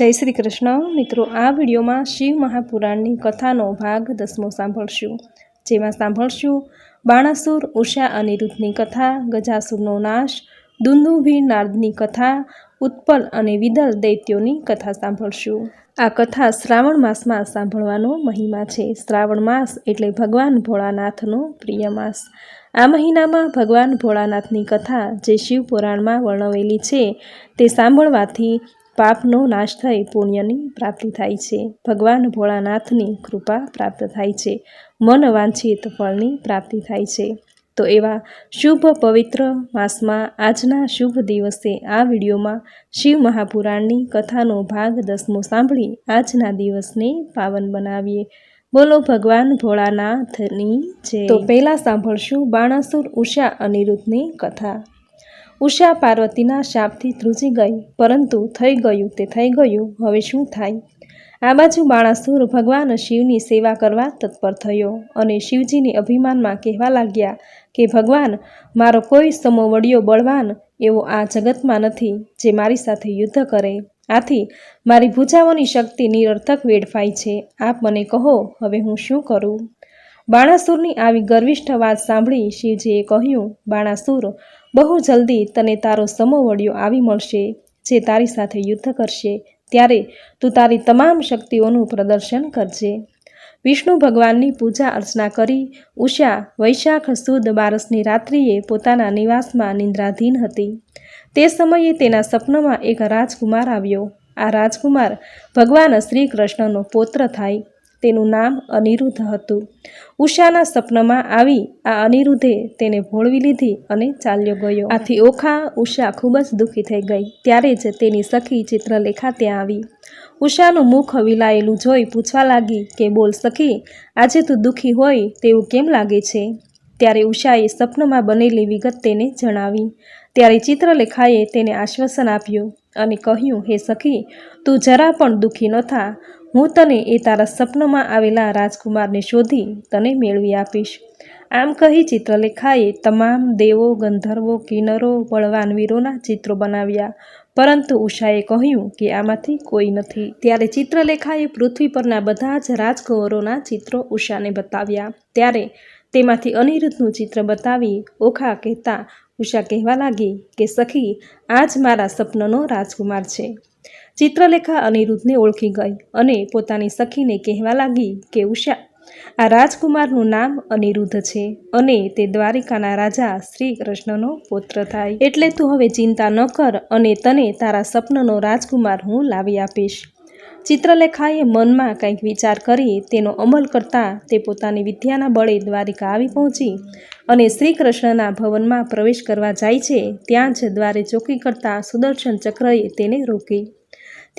જય શ્રી કૃષ્ણ. મિત્રો, આ વિડીયોમાં શિવ મહાપુરાણની કથાનો ભાગ દસમો સાંભળશું. જેમાં સાંભળશું, બાણાસુર, ઉષા અનિરુદ્ધની કથા, ગજાસુરનો નાશ, દુંદુભી નારદની કથા, ઉત્પલ અને વિદલ દૈત્યોની કથા સાંભળશું. આ કથા શ્રાવણ માસમાં સાંભળવાનો મહિમા છે. શ્રાવણ માસ એટલે ભગવાન ભોળાનાથનો પ્રિય માસ. આ મહિનામાં ભગવાન ભોળાનાથની કથા જે શિવ પુરાણમાં વર્ણવેલી છે, તે સાંભળવાથી પાપનો નાશ થઈ પુણ્યની પ્રાપ્તિ થાય છે. ભગવાન ભોળાનાથની કૃપા પ્રાપ્ત થાય છે. મન વાંછિત ફળની પ્રાપ્તિ થાય છે. તો એવા શુભ પવિત્ર માસમાં આજના શુભ દિવસે આ વિડીયોમાં શિવ મહાપુરાણની કથાનો ભાગ દસમો સાંભળી આજના દિવસને પાવન બનાવીએ. બોલો ભગવાન ભોળાનાથની છે તો પહેલાં સાંભળશું બાણાસુર ઉષા અનિરુદ્ધની કથા. ઉષા પાર્વતીના શાપથી ધ્રુજી ગઈ, પરંતુ થઈ ગયું તે થઈ ગયું, હવે શું થાય? આ બાજુ બાણાસુર ભગવાન શિવની સેવા કરવા તત્પર થયો અને શિવજીની અભિમાનમાં કહેવા લાગ્યા કે, ભગવાન, મારો કોઈ સમોવડિયો બળવાન એવો આ જગતમાં નથી જે મારી સાથે યુદ્ધ કરે. આથી મારી ભૂજાઓની શક્તિ નિરર્થક વેડફાઈ છે. આપ મને કહો, હવે હું શું કરું? બાણાસુરની આવી ગર્વિષ્ઠ વાત સાંભળી શિવજીએ કહ્યું, બાણાસુર બહુ જલ્દી તને તારો સમોવડિયો આવી મળશે, જે તારી સાથે યુદ્ધ કરશે, ત્યારે તું તારી તમામ શક્તિઓનું પ્રદર્શન કરજે. વિષ્ણુ ભગવાનની પૂજા અર્ચના કરી, ઉષા, વૈશાખ, સુદ, બારસની રાત્રિએ પોતાના નિવાસમાં નિંદ્રાધીન હતી. તે સમયે તેના સપનામાં એક રાજકુમાર આવ્યો. આ રાજકુમાર ભગવાન શ્રી કૃષ્ણનો પૌત્ર થાય. તેનું નામ અનિરુદ્ધ હતું. ઉષાના સપનમાં આવી આ અનિરુદ્ધે તેને ભોળવી લીધી અને ચાલ્યો ગયો. આથી ઓખા, ઉષા ખૂબ જ દુઃખી થઈ ગઈ. ત્યારે જ તેની સખી ચિત્રલેખા ત્યાં આવી. ઉષાનું મુખ વિલાયેલું જોઈ પૂછવા લાગી કે, બોલ સખી, આજે તું દુઃખી હોય તેવું કેમ લાગે છે? ત્યારે ઉષાએ સપનમાં બનેલી વિગત તેને જણાવી. ત્યારે ચિત્રલેખાએ તેને આશ્વાસન આપ્યું અને કહ્યું, હે સખી, તું જરા પણ દુઃખી ન થા. હું તને એ તારા સપનમાં આવેલા રાજકુમારને શોધી તને મેળવી આપીશ. આમ કહી ચિત્રલેખાએ તમામ દેવો, ગંધર્વો, કિન્નરો, બળવાન વીરોના ચિત્રો બનાવ્યા. પરંતુ ઉષાએ કહ્યું કે આમાંથી કોઈ નથી. ત્યારે ચિત્રલેખાએ પૃથ્વી પરના બધા જ રાજકુંવરોના ચિત્રો ઉષાને બતાવ્યા. ત્યારે તેમાંથી અનિરુદ્ધનું ચિત્ર બતાવી ઓખા કહેતા, ઉષા કહેવા લાગી કે, સખી, આ જ મારા સપનનો રાજકુમાર છે. ચિત્રલેખા અનિરુદ્ધને ઓળખી ગઈ અને પોતાની સખીને કહેવા લાગી કે, ઉષા, આ રાજકુમારનું નામ અનિરુદ્ધ છે અને તે દ્વારિકાના રાજા શ્રી કૃષ્ણનો પુત્ર થાય. એટલે તું હવે ચિંતા ન કર અને તને તારા સપનનો રાજકુમાર હું લાવી આપીશ. ચિત્રલેખાએ મનમાં કંઈક વિચાર કરી તેનો અમલ કરતા તે પોતાની વિદ્યાના બળે દ્વારિકા આવી પહોંચી અને શ્રી કૃષ્ણના ભવનમાં પ્રવેશ કરવા જાય છે, ત્યાં જ દ્વારે ચોકી કરતા સુદર્શન ચક્રએ તેને રોકી.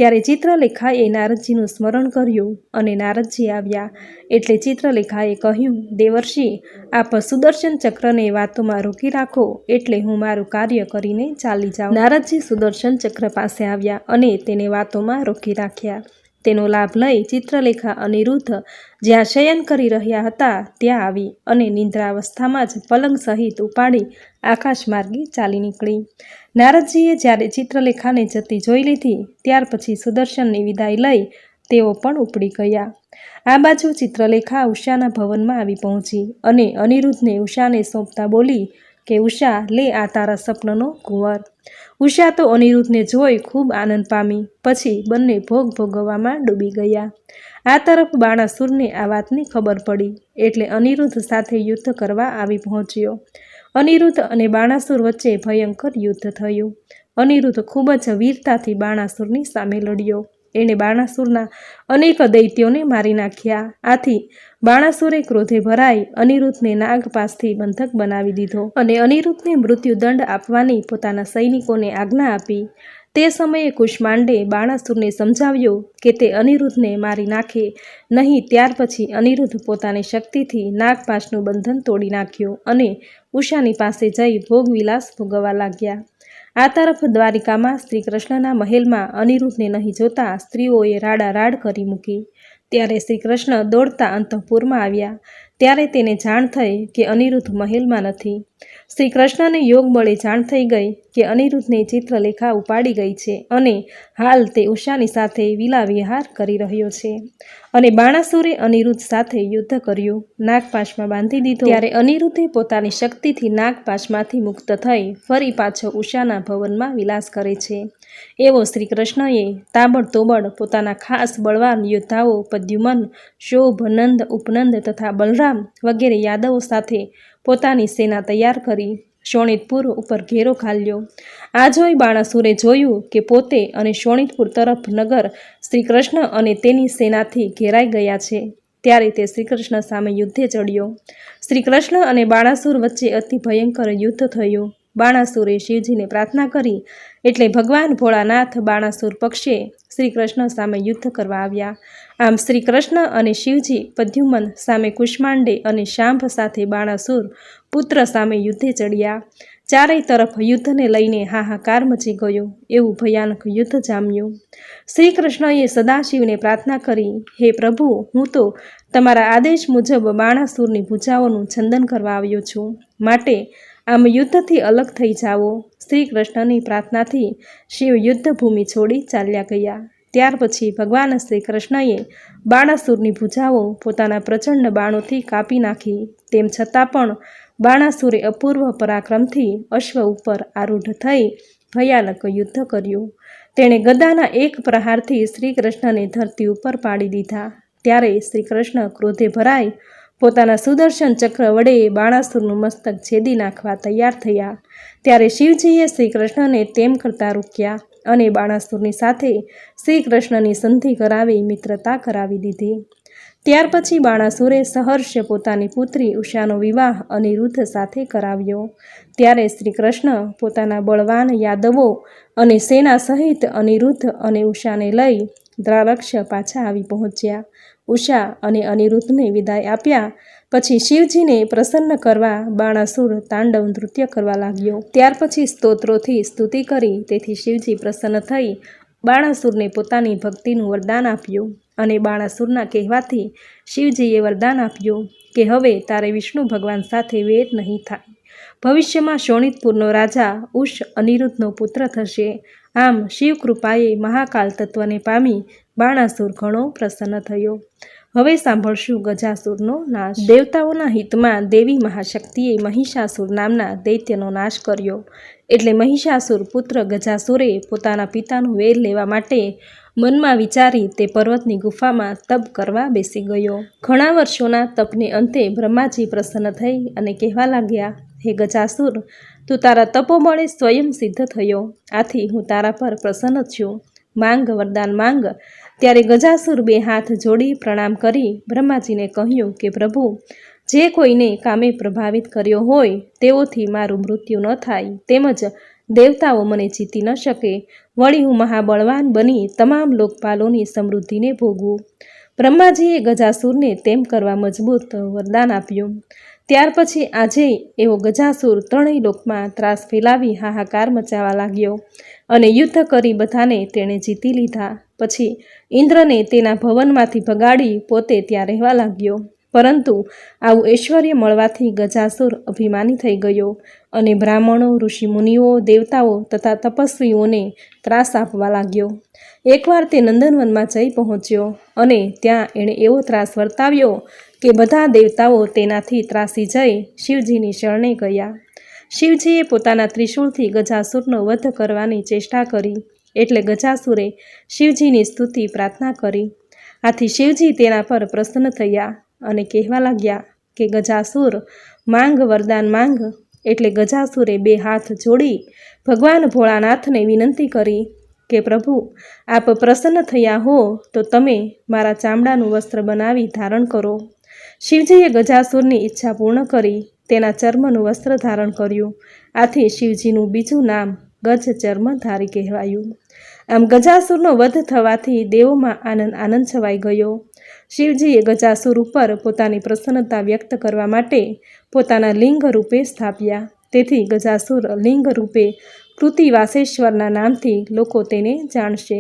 ત્યારે ચિત્રલેખાએ નારદજીનું સ્મરણ કર્યું અને નારદજી આવ્યા. એટલે ચિત્રલેખાએ કહ્યું, દેવર્ષિ, આપ સુદર્શન ચક્રને વાતોમાં રોકી રાખો, એટલે હું મારું કાર્ય કરીને ચાલી જાઉં. નારદજી સુદર્શન ચક્ર પાસે આવ્યા અને તેને વાતોમાં રોકી રાખ્યા. તેનો લાભ લઈ ચિત્રલેખા અનિરુદ્ધ જ્યાં શયન કરી રહ્યા હતા ત્યાં આવી અને નિંદ્રાવસ્થામાં જ પલંગ સહિત ઉપાડી આકાશ માર્ગે ચાલી નીકળી. નારદજીએ જ્યારે ચિત્રલેખાને જતી જોઈ લીધી, ત્યાર પછી સુદર્શનની વિદાય લઈ તેઓ પણ ઉપડી ગયા. આ બાજુ ચિત્રલેખા ઉષાના ભવનમાં આવી પહોંચી અને અનિરુદ્ધને ઉષાને સોંપતા બોલી કે, ઉષા, લે આ તારા સપનનો કુંવર. ઉષા તો અનિરુદ્ધને જોઈ ખૂબ આનંદ પામી. પછી બંને ભોગ ભોગવવામાં ડૂબી ગયા. આ તરફ બાણાસુરને આ વાતની ખબર પડી, એટલે અનિરુદ્ધ સાથે યુદ્ધ કરવા આવી પહોંચ્યો. અનિરુદ્ધ અને બાણાસુર વચ્ચે ભયંકર યુદ્ધ થયું. અનિરુદ્ધ ખૂબ જ વીરતાથી બાણાસુરની સામે લડ્યો. એણે બાણાસુરના અનેક દૈત્યોને મારી નાખ્યા. આથી બાણાસુરે ક્રોધે ભરાઈ અનિરુદ્ધને નાગ પાસથી બંધક બનાવી દીધો અને અનિરુદ્ધને મૃત્યુદંડ આપવાની પોતાના સૈનિકોને આજ્ઞા આપી. તે સમયે કુષ્માંડે બાણાસુરને સમજાવ્યો કે તે અનિરુદ્ધને મારી નાખે, નહીં ત્યાર પછી અનિરુદ્ધ પોતાની શક્તિથી નાગપાશનું બંધન તોડી નાખ્યું અને ઉષાની પાસે જઈ ભોગવિલાસ ભોગવવા લાગ્યા. આ તરફ દ્વારિકામાં શ્રી કૃષ્ણના મહેલમાં અનિરુદ્ધને નહીં જોતા સ્ત્રીઓએ રાડા રાડ કરી મૂકી. ત્યારે શ્રી કૃષ્ણ દોડતા અંતઃપુરમાં આવ્યા. ત્યારે તેને જાણ થઈ કે અનિરુદ્ધ મહેલમાં નથી. શ્રી કૃષ્ણને યોગ બળે જાણ થઈ ગઈ કે અનિરુદ્ધને ચિત્રલેખા ઉપાડી ગઈ છે અને હાલ તે ઉષાની સાથે વિલા વિહાર કરી રહ્યો છે. અને બાણાસુરે અનિરુદ્ધ સાથે યુદ્ધ કર્યું. નાગપાશમાં બાંધી દીધો. ત્યારે અનિરુદ્ધે પોતાની શક્તિથી નાગપાશમાંથી મુક્ત થઈ ફરી પાછો ઉષાના ભવનમાં વિલાસ કરે છે. એવો શ્રી કૃષ્ણએ તાબડતોબડ પોતાના ખાસ બળવાન યોદ્ધાઓ, પદ્યુમન, શોભ, નંદ, ઉપનંદ તથા બલરામ વગેરે યાદવો સાથે પોતાની સેના તૈયાર કરી શોણિતપુર ઉપર ઘેરો ઘાલ્યો આ જોઈ બાણાસુરે જોયું કે પોતે અને શોણિતપુર તરફ નગર શ્રી કૃષ્ણ અને તેની સેનાથી ઘેરાઈ ગયા છે. ત્યારે તે શ્રીકૃષ્ણ સામે યુદ્ધે ચડ્યો. શ્રીકૃષ્ણ અને બાણાસુર વચ્ચે અતિ ભયંકર યુદ્ધ થયું. બાણાસુરે શિવજીને પ્રાર્થના કરી એટલે ભગવાન ભોળાનાથ બાણાસુર પક્ષે શ્રી કૃષ્ણ સામે યુદ્ધ કરવા આવ્યા. આમ શ્રી કૃષ્ણ અને શિવજી પદ્યુમન સામે કુષ્માંડે અને શાંભ સાથે બાણાસુર પુત્ર સામે યુદ્ધે ચડ્યા. ચારેય તરફ યુદ્ધને લઈને હાહાકાર મચી ગયો. એવું ભયાનક યુદ્ધ જામ્યું. શ્રી કૃષ્ણએ સદાશિવને પ્રાર્થના કરી, હે પ્રભુ, હું તો તમારા આદેશ મુજબ બાણાસુરની ભૂજાઓનું છંદન કરવા આવ્યો છું. માટે આમ યુદ્ધથી અલગ થઈ જાઓ. શ્રી કૃષ્ણની પ્રાર્થનાથી શિવ યુદ્ધભૂમિ છોડી ચાલ્યા ગયા. ત્યાર પછી ભગવાન શ્રી કૃષ્ણએ બાણાસુરની ભૂજાઓ પોતાના પ્રચંડ બાણોથી કાપી નાખી. તેમ છતાં પણ બાણાસુરે અપૂર્વ પરાક્રમથી અશ્વ ઉપર આરૂઢ થઈ ભયાનક યુદ્ધ કર્યું. તેણે ગદાના એક પ્રહારથી શ્રી કૃષ્ણને ધરતી ઉપર પાડી દીધા. ત્યારે શ્રી કૃષ્ણ ક્રોધે ભરાઈ પોતાના સુદર્શન ચક્ર વડે બાણાસુરનું મસ્તક છેદી નાખવા તૈયાર થયા. ત્યારે શિવજીએ શ્રી કૃષ્ણને તેમ કરતા રોક્યા અને બાણાસુરની સાથે શ્રી કૃષ્ણની સંધિ કરાવી મિત્રતા કરાવી દીધી. ત્યાર પછી બાણાસુરે સહર્ષ પોતાની પુત્રી ઉષાનો વિવાહ અનિરુદ્ધ સાથે કરાવ્યો. ત્યારે શ્રી કૃષ્ણ પોતાના બળવાન યાદવો અને સેના સહિત અનિરુદ્ધ અને ઉષાને લઈ દ્રારક્ષ પાછા આવી પહોંચ્યા. ઉષા અને અનિરુદ્ધને વિદાય આપ્યા. પછી શિવજીને પ્રસન્ન કરવા બાણાસુર તાંડવ નૃત્ય કરવા લાગ્યો. ત્યાર પછી સ્તોત્રોથી સ્તુતિ કરી, તેથી શિવજી પ્રસન્ન થઈ બાણાસુરને પોતાની ભક્તિનું વરદાન આપ્યું અને બાણાસુરના કહેવાથી શિવજીએ વરદાન આપ્યું કે હવે તારે વિષ્ણુ ભગવાન સાથે વેર નહીં થાય. ભવિષ્યમાં શોણિતપુરનો રાજા ઉષ અનિરુદ્ધનો પુત્ર થશે. આમ શિવકૃપાએ મહાકાલ તત્વને પામી બાણાસુર ઘણો પ્રસન્ન થયો. હવે સાંભળશું ગજાસુરનો નાશ. દેવતાઓના હિતમાં દેવી મહાશક્તિએ મહિષાસુર નામના દૈત્યનો નાશ કર્યો. એટલે મહિષાસુર પુત્ર ગજાસુરે પોતાના પિતાનું વેર લેવા માટે મનમાં વિચારી તે પર્વતની ગુફામાં તપ કરવા બેસી ગયો. ઘણા વર્ષોના તપને અંતે બ્રહ્માજી પ્રસન્ન થઈ અને કહેવા લાગ્યા, હે ગજાસુર તું તારા તપોબળે સ્વયં સિદ્ધ થયો. આથી હું તારા પર પ્રસન્ન છું. માંગ, વરદાન માંગ. ત્યારે ગજાસુર બે હાથ જોડી પ્રણામ કરી બ્રહ્માજીને કહ્યું કે, પ્રભુ, જે કોઈને કામે પ્રભાવિત કર્યો હોય, તેઓથી મારું મૃત્યુ ન થાય. તેમજ દેવતાઓ મને જીતી ન શકે. વળી હું મહાબળવાન બની તમામ લોકપાલોની સમૃદ્ધિને ભોગવું. બ્રહ્માજીએ ગજાસુરને તેમ કરવા મજબૂત વરદાન આપ્યું. ત્યાર પછી આજે એવો ગજાસુર ત્રણેય લોકમાં ત્રાસ ફેલાવી હાહાકાર મચાવા લાગ્યો અને યુદ્ધ કરી બધાને તેણે જીતી લીધા. પછી ઇન્દ્રને તેના ભવનમાંથી ભગાડી પોતે ત્યાં રહેવા લાગ્યો. પરંતુ આવું ઐશ્વર્ય મળવાથી ગજાસુર અભિમાની થઈ ગયો અને બ્રાહ્મણો, ઋષિમુનિઓ, દેવતાઓ તથા તપસ્વીઓને ત્રાસ આપવા લાગ્યો. એકવાર તે નંદનવનમાં જઈ પહોંચ્યો અને ત્યાં એણે એવો ત્રાસ વર્તાવ્યો કે બધા દેવતાઓ તેનાથી ત્રાસી જઈ શિવજીની શરણે ગયા. શિવજીએ પોતાના ત્રિશૂળથી ગજાસુરનો વધ કરવાની ચેષ્ટા કરી. એટલે ગજાસુરે શિવજીની સ્તુતિ પ્રાર્થના કરી. આથી શિવજી તેના પર પ્રસન્ન થયા અને કહેવા લાગ્યા કે ગજાસુર, માંગ વરદાન માંગ. એટલે ગજાસુરે બે હાથ જોડી ભગવાન ભોળાનાથને વિનંતી કરી કે, પ્રભુ, આપ પ્રસન્ન થયા હો તો તમે મારા ચામડાનું વસ્ત્ર બનાવી ધારણ કરો. શિવજીએ ગજાસુરની ઈચ્છા પૂર્ણ કરી, તેના ચર્મનું વસ્ત્ર ધારણ કર્યું. આથી શિવજીનું બીજું નામ ગજ ચર્મધારી કહેવાયું. આમ ગજાસુરનો વધ થવાથી દેવોમાં આનંદ આનંદ છવાઈ ગયો. શિવજીએ ગજાસુર ઉપર પોતાની પ્રસન્નતા વ્યક્ત કરવા માટે પોતાના લિંગ રૂપે સ્થાપ્યા. તેથી ગજાસુર લિંગ રૂપે કૃતિવાસેશ્વરના નામથી લોકો તેને જાણશે.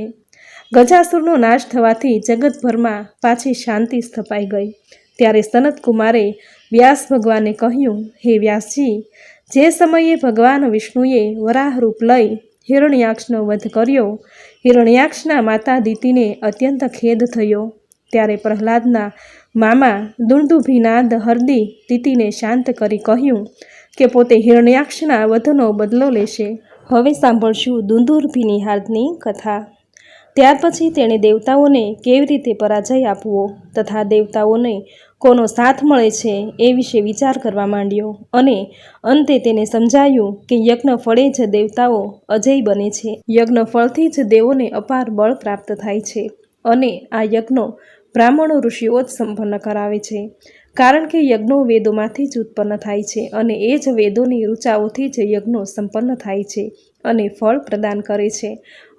ગજાસુરનો નાશ થવાથી જગતભરમાં પાછી શાંતિ સ્થપાઈ ગઈ. ત્યારે સનતકુમારે વ્યાસ ભગવાનને કહ્યું, હે વ્યાસજી, જે સમયે ભગવાન વિષ્ણુએ વરાહરૂપ લઈ હિરણ્યાક્ષનો વધ કર્યો, હિરણ્યાક્ષના માતા દીતીને અત્યંત ખેદ થયો. ત્યારે પ્રહલાદના મામા દુંદુભીનાદ હરદી દીતીને શાંત કરી કહ્યું કે પોતે હિરણ્યાક્ષના વધનો બદલો લેશે. હવે સાંભળશું દુંદુરભીની હાર્દની કથા. ત્યાર પછી તેણે દેવતાઓને કેવી રીતે પરાજય આપવો તથા દેવતાઓને કોનો સાથ મળે છે એ વિશે વિચાર કરવા માંડ્યો અને અંતે તેને સમજાયું કે યજ્ઞ ફળે જ દેવતાઓ અજય બને છે. યજ્ઞ ફળથી જ દેવોને અપાર બળ પ્રાપ્ત થાય છે અને આ યજ્ઞો બ્રાહ્મણો ઋષિઓ જ સંપન્ન કરાવે છે. કારણ કે યજ્ઞો વેદોમાંથી જ ઉત્પન્ન થાય છે અને એ જ વેદોની ઋચાઓથી જ યજ્ઞો સંપન્ન થાય છે અને ફળ પ્રદાન કરે છે.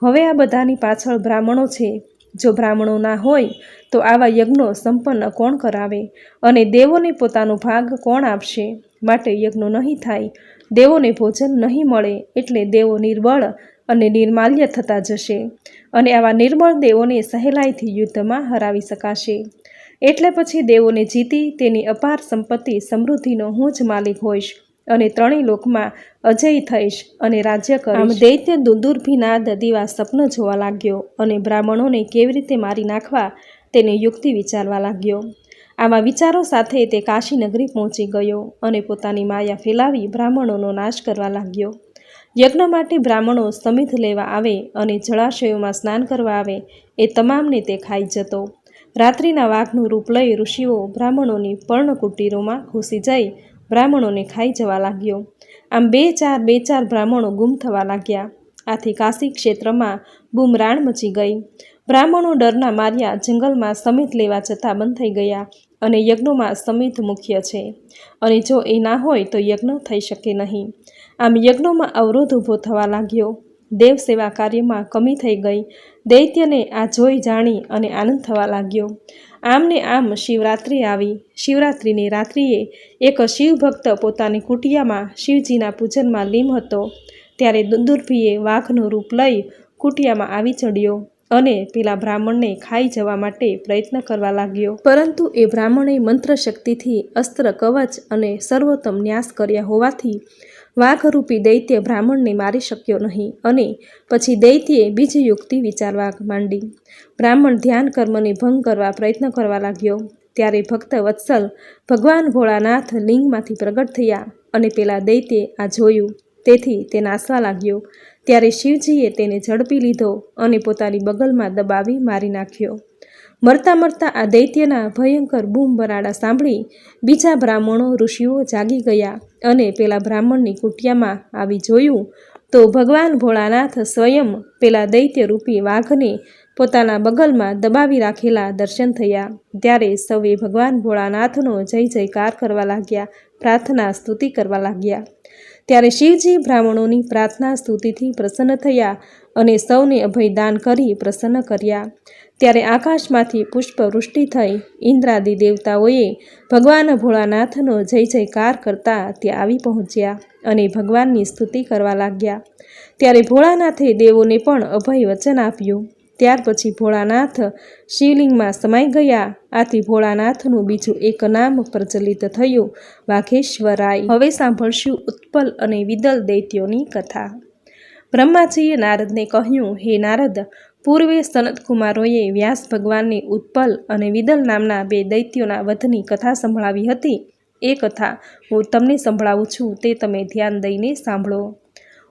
હવે આ બધાની પાછળ બ્રાહ્મણો છે. જો બ્રાહ્મણો ના હોય, તો આવા યજ્ઞો સંપન્ન કોણ કરાવે? અને દેવોને પોતાનો ભાગ કોણ આપશે? માટે યજ્ઞો નહીં થાય, દેવોને ભોજન નહીં મળે, એટલે દેવો નિર્બળ અને નિર્માલ્ય થતા જશે. અને આવા નિર્મળ દેવોને સહેલાઈથી યુદ્ધમાં હરાવી શકાશે. એટલે પછી દેવોને જીતી તેની અપાર સંપત્તિ સમૃદ્ધિનો હું જ માલિક હોઈશ. અને ત્રણેય લોકમાં અજય થઈશ અને રાજ્ય કરીશ. દૈત્ય દુંદુર્ભીના દદીવા સ્વપ્ન જોવા લાગ્યો અને બ્રાહ્મણોને કેવી રીતે મારી નાખવા તેને યુક્તિ વિચારવા લાગ્યો. આવા વિચારો સાથે તે કાશી નગરી પહોંચી ગયો અને પોતાની માયા ફેલાવી બ્રાહ્મણોનો નાશ કરવા લાગ્યો. યજ્ઞ માટે બ્રાહ્મણો સમિધ લેવા આવે અને જળાશયોમાં સ્નાન કરવા આવે એ તમામને તે ખાઈ જતો. રાત્રિના વાઘનું રૂપ લઈ ઋષિઓ બ્રાહ્મણોની પર્ણકુટીરોમાં ઘૂસી જઈ બ્રાહ્મણોને ખાઈ જવા લાગ્યો. આમ બે ચાર બે ચાર બ્રાહ્મણો ગુમ થવા લાગ્યા. આથી કાશી ક્ષેત્રમાં બુમરાણ મચી ગઈ. બ્રાહ્મણો ડરના માર્યા, જંગલમાં સમિત લેવા જતાં બંધ થઈ ગયા અને યજ્ઞોમાં સમિત મુખ્ય છે. અને જો એ ના હોય તો યજ્ઞ થઈ શકે નહીં. આમ યજ્ઞોમાં અવરોધ ઊભો થવા લાગ્યો. દેવ સેવા કાર્યમાં કમી થઈ ગઈ. દૈત્યને આ જોઈ જાણી અને આનંદ થવા લાગ્યો. આમને આમ શિવરાત્રિ આવી. શિવરાત્રિની રાત્રિએ એક શિવભક્ત પોતાની કુટિયામાં શિવજીના પૂજનમાં લીમ હતો. ત્યારે દુર્ભીએ વાઘનું રૂપ લઈ કુટિયામાં આવી ચડ્યો અને પેલા બ્રાહ્મણને ખાઈ જવા માટે પ્રયત્ન કરવા લાગ્યો. પરંતુ એ બ્રાહ્મણે મંત્ર શક્તિથી અસ્ત્ર, કવચ અને સર્વોત્તમ ન્યાસ કર્યા હોવાથી વાઘરૂપી દૈત્ય બ્રાહ્મણને મારી શક્યો નહીં અને પછી દૈત્યે બીજી યુક્તિ વિચારવા માંડી. બ્રાહ્મણ ધ્યાન કર્મને ભંગ કરવા પ્રયત્ન કરવા લાગ્યો. ત્યારે ભક્ત વત્સલ ભગવાન ભોળાનાથ લિંગમાંથી પ્રગટ થયા અને પેલા દૈત્યે આ જોયું. તેથી તે નાસવા લાગ્યો. ત્યારે શિવજીએ તેને ઝડપી લીધો અને પોતાની બગલમાં દબાવી મારી નાખ્યો. મરતા મરતા આ દૈત્યના ભયંકર બૂમ બરાડા સાંભળી બીજા બ્રાહ્મણો ઋષિઓ જાગી ગયા અને પેલા બ્રાહ્મણની કુટિયામાં આવી જોયું તો ભગવાન ભોળાનાથ સ્વયં પેલા દૈત્યરૂપી વાઘને પોતાના બગલમાં દબાવી રાખેલા દર્શન થયા. ત્યારે સૌએ ભગવાન ભોળાનાથનો જય જયકાર કરવા લાગ્યા, પ્રાર્થના સ્તુતિ કરવા લાગ્યા. ત્યારે શિવજી બ્રાહ્મણોની પ્રાર્થના સ્તુતિથી પ્રસન્ન થયા અને સૌને અભયદાન કરી પ્રસન્ન કર્યા. ત્યારે આકાશમાંથી પુષ્પવૃષ્ટિ થઈ. ઇન્દ્રાદિ દેવતાઓએ ભગવાન ભોળાનાથનો જય જયકાર કરતા ત્યાં આવી પહોંચ્યા અને ભગવાનની સ્તુતિ કરવા લાગ્યા. ત્યારે ભોળાનાથે દેવોને પણ અભય વચન આપ્યું. ત્યાર પછી ભોળાનાથ શિવલિંગમાં સમાઈ ગયા. આથી ભોળાનાથનું બીજું એક નામ પ્રચલિત થયું, વાઘેશ્વરાય. હવે સાંભળશું ઉત્પલ અને વિદલ દૈત્યોની કથા. બ્રહ્માજીએ નારદને કહ્યું, હે નારદ પૂર્વે સનતકુમારોએ વ્યાસ ભગવાનને ઉત્પલ અને વિદલ નામના બે દૈત્યોના વધની કથા સંભળાવી હતી. એ કથા હું તમને સંભળાવું છું, તે તમે ધ્યાન દઈને સાંભળો.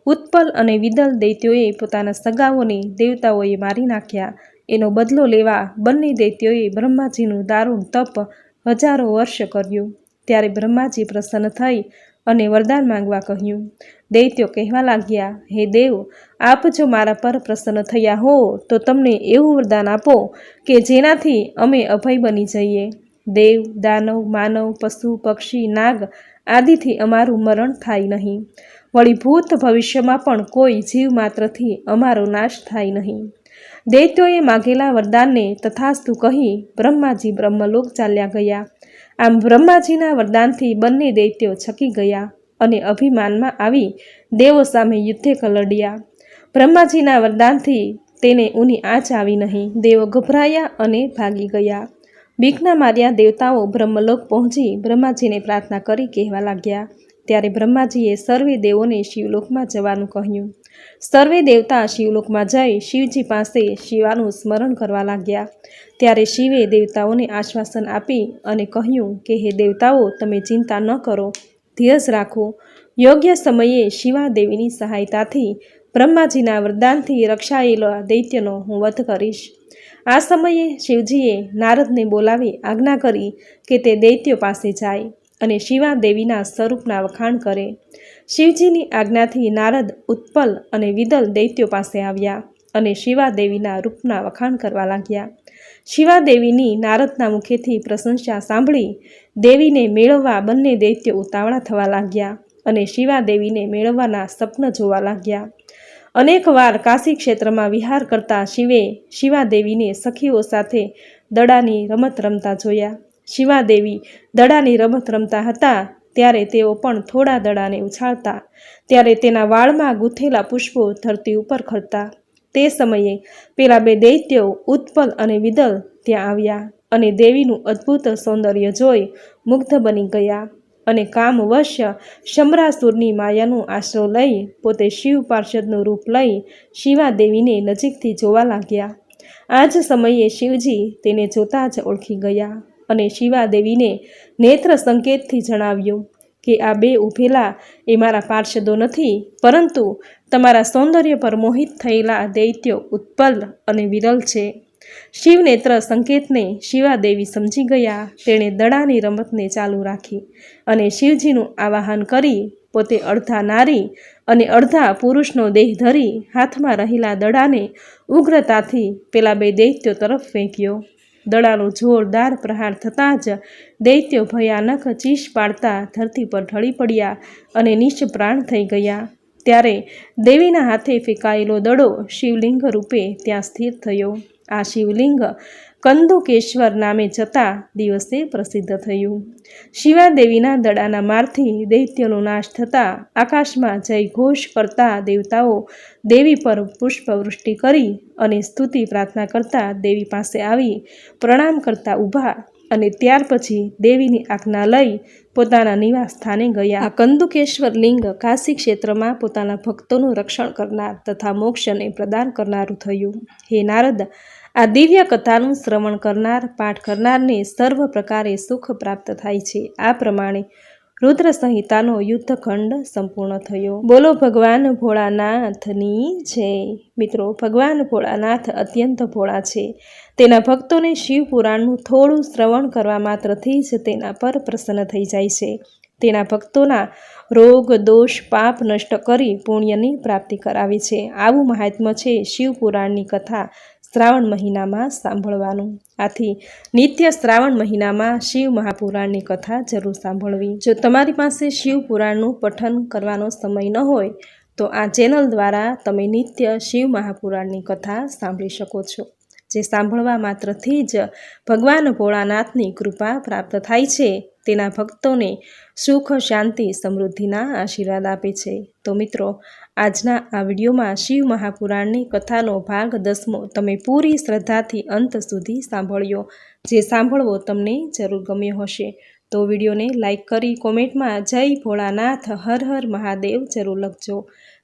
ઉત્પલ અને વિદલ દૈત્યોએ પોતાના સગાઓને દેવતાઓએ મારી નાખ્યા. એનો બદલો લેવા બંને દૈત્યોએ બ્રહ્માજીનું દારૂણ તપ હજારો વર્ષ કર્યું. ત્યારે બ્રહ્માજી પ્રસન્ન થઈ અને વરદાન માંગવા કહ્યું, દૈત્યો કહેવા લાગ્યા, હે દેવ, આપ જો મારા પર પ્રસન્ન થયા હો, તો તમને એવું વરદાન આપો કે જેનાથી અમે અભય બની જઈએ. દેવ, દાનવ, માનવ, પશુ, પક્ષી, નાગ આદિથી અમારું મરણ થાય નહીં. વળી ભૂત ભવિષ્યમાં પણ કોઈ જીવ માત્રથી અમારો નાશ થાય નહીં. દૈત્યોએ માગેલા વરદાનને તથાસ્તુ કહી બ્રહ્માજી બ્રહ્મલોક ચાલ્યા ગયા. આમ બ્રહ્માજીના વરદાનથી બંને દૈત્યો છકી ગયા અને અભિમાનમાં આવી દેવો સામે યુદ્ધે કલડ્યા બ્રહ્માજીના વરદાનથી તેને ઉની આંચ આવી નહીં. દેવો ગભરાયા અને ભાગી ગયા. બીકના માર્યા દેવતાઓ બ્રહ્મલોક પહોંચી બ્રહ્માજીને પ્રાર્થના કરી કહેવા લાગ્યા. ત્યારે બ્રહ્માજીએ સર્વે દેવોને શિવલોકમાં જવાનું કહ્યું. સર્વે દેવતા શિવલોકમાં જઈ શિવજી પાસે શિવાનું સ્મરણ કરવા લાગ્યા. ત્યારે શિવે દેવતાઓને આશ્વાસન આપી અને કહ્યું કે, હે દેવતાઓ, તમે ચિંતા ન કરો ધીરજ રાખો. યોગ્ય સમયે શિવા દેવીની સહાયતાથી બ્રહ્માજીના વરદાનથી રક્ષાયેલા દૈત્યનો હું વધ કરીશ. આ સમયે શિવજીએ નારદને બોલાવી આજ્ઞા કરી કે તે દૈત્યો પાસે જાય અને શિવા દેવીના સ્વરૂપના વખાણ કરે. શિવજીની આજ્ઞાથી નારદ ઉત્પલ અને વિદલ દૈત્યો પાસે આવ્યા અને શિવાદેવીના રૂપના વખાણ કરવા લાગ્યા. શિવાદેવીની નારદના મુખેથી પ્રશંસા સાંભળી દેવીને મેળવવા બંને દૈત્યો ઉતાવળા થવા લાગ્યા અને શિવાદેવીને મેળવવાના સ્વપ્ન જોવા લાગ્યા. અનેકવાર કાશી ક્ષેત્રમાં વિહાર કરતા શિવે શિવાદેવીને સખીઓ સાથે દડાની રમત રમતા જોયા. શિવાદેવી દડાની રમત રમતા હતા ત્યારે તેઓ પણ થોડા દડાને ઉછાળતા, ત્યારે તેના વાળમાં ગૂંથેલા પુષ્પો ધરતી ઉપર ખરતા. તે સમયે પેલા બે દૈત્યો ઉત્પલ અને વિદલ ત્યાં આવ્યા અને દેવીનું અદ્ભુત સૌંદર્ય જોઈ મુગ્ધ બની ગયા અને કામવશ્ય શમરાસુરની માયાનો આશરો લઈ પોતે શિવ પાર્ષદનું રૂપ લઈ શિવા દેવીને નજીકથી જોવા લાગ્યા. આ જ સમયે શિવજી તેને જોતા જ ઓળખી ગયા અને શિવા દેવીને નેત્ર સંકેતથી જણાવ્યું કે આ બે ઊભેલા એ મારા પાર્ષદો નથી, પરંતુ તમારા સૌંદર્ય પર મોહિત થયેલા દૈત્યો ઉત્પલ અને વિરલ છે. શિવનેત્ર સંકેતને શિવાદેવી સમજી ગયા. તેણે દડાની રમતને ચાલુ રાખી અને શિવજીનું આવાહન કરી પોતે અડધા નારી અને અડધા પુરુષનો દેહ ધરી હાથમાં રહેલા દડાને ઉગ્રતાથી પેલા બે દૈત્યો તરફ ફેંક્યો. દડાનો જોરદાર પ્રહાર થતાં જ દૈત્યો ભયાનક ચીસ પાડતા ધરતી પર ઢળી પડ્યા અને નિષ્પ્રાણ થઈ ગયા. ત્યારે દેવીના હાથે ફેંકાયેલો દડો શિવલિંગ રૂપે ત્યાં સ્થિર થયો. આ શિવલિંગ કંદુકેશ્વર નામે જતા દિવસે પ્રસિદ્ધ થયું. શિવાદેવીના દડાના મારથી દૈત્યનો નાશ થતાં આકાશમાં જય ઘોષ કરતા દેવતાઓ દેવી પર પુષ્પવૃષ્ટિ કરી અને સ્તુતિ પ્રાર્થના કરતા દેવી પાસે આવી, પ્રણામ કરતા ઊભા અને ત્યાર પછી દેવીની આજ્ઞા લઈ પોતાના નિવાસ સ્થાને ગયા. આ કંદુકેશ્વર લિંગ કાશી ક્ષેત્રમાં પોતાના ભક્તોનું રક્ષણ કરનાર તથા મોક્ષને પ્રદાન કરનારું થયું. હે નારદ આ દિવ્ય કથાનું શ્રવણ કરનાર, પાઠ કરનારને સર્વ પ્રકારે સુખ પ્રાપ્ત થાય છે. આ પ્રમાણે રુદ્ર સંહિતાનો યુદ્ધખંડ સંપૂર્ણ થયો. બોલો ભગવાન ભોળાનાથની જય. મિત્રો, ભગવાન ભોળાનાથ અત્યંત ભોળા છે. તેના ભક્તોને શિવ પુરાણનું થોડું શ્રવણ કરવા માત્રથી જ તેના પર પ્રસન્ન થઈ જાય છે. તેના ભક્તોના રોગ, દોષ, પાપ નષ્ટ કરી પુણ્યની પ્રાપ્તિ કરાવે છે. આવું મહાત્મ્ય છે શિવપુરાણની કથા. શ્રાવણ મહિનામાં સાંભળવાનું. આથી નિત્ય શ્રાવણ મહિનામાં શિવ મહાપુરાણની કથા જરૂર સાંભળવી. જો તમારી પાસે શિવ પુરાણનું પઠન કરવાનો સમય ન હોય, તો આ ચેનલ દ્વારા તમે નિત્ય શિવ મહાપુરાણની કથા સાંભળી શકો છો, જે સાંભળવા માત્રથી જ ભગવાન ભોળાનાથની કૃપા પ્રાપ્ત થાય છે. તેના ભક્તોને સુખ, શાંતિ, સમૃદ્ધિના આશીર્વાદ આપે છે. તો મિત્રો, આજના આ વિડીયોમાં શિવ મહાપુરાણની કથાનો ભાગ દસમો તમે પૂરી શ્રદ્ધાથી અંત સુધી સાંભળ્યો. જે સાંભળવો તમને જરૂર ગમ્યો હશે. તો વિડીયોને લાઇક કરી કોમેન્ટમાં જય ભોળાનાથ, હર હર મહાદેવ જરૂર લખજો.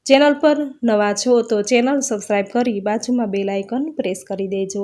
ચેનલ પર નવા છો તો ચેનલ સબસ્ક્રાઈબ કરી બાજુમાં બેલ પ્રેસ કરી દેજો.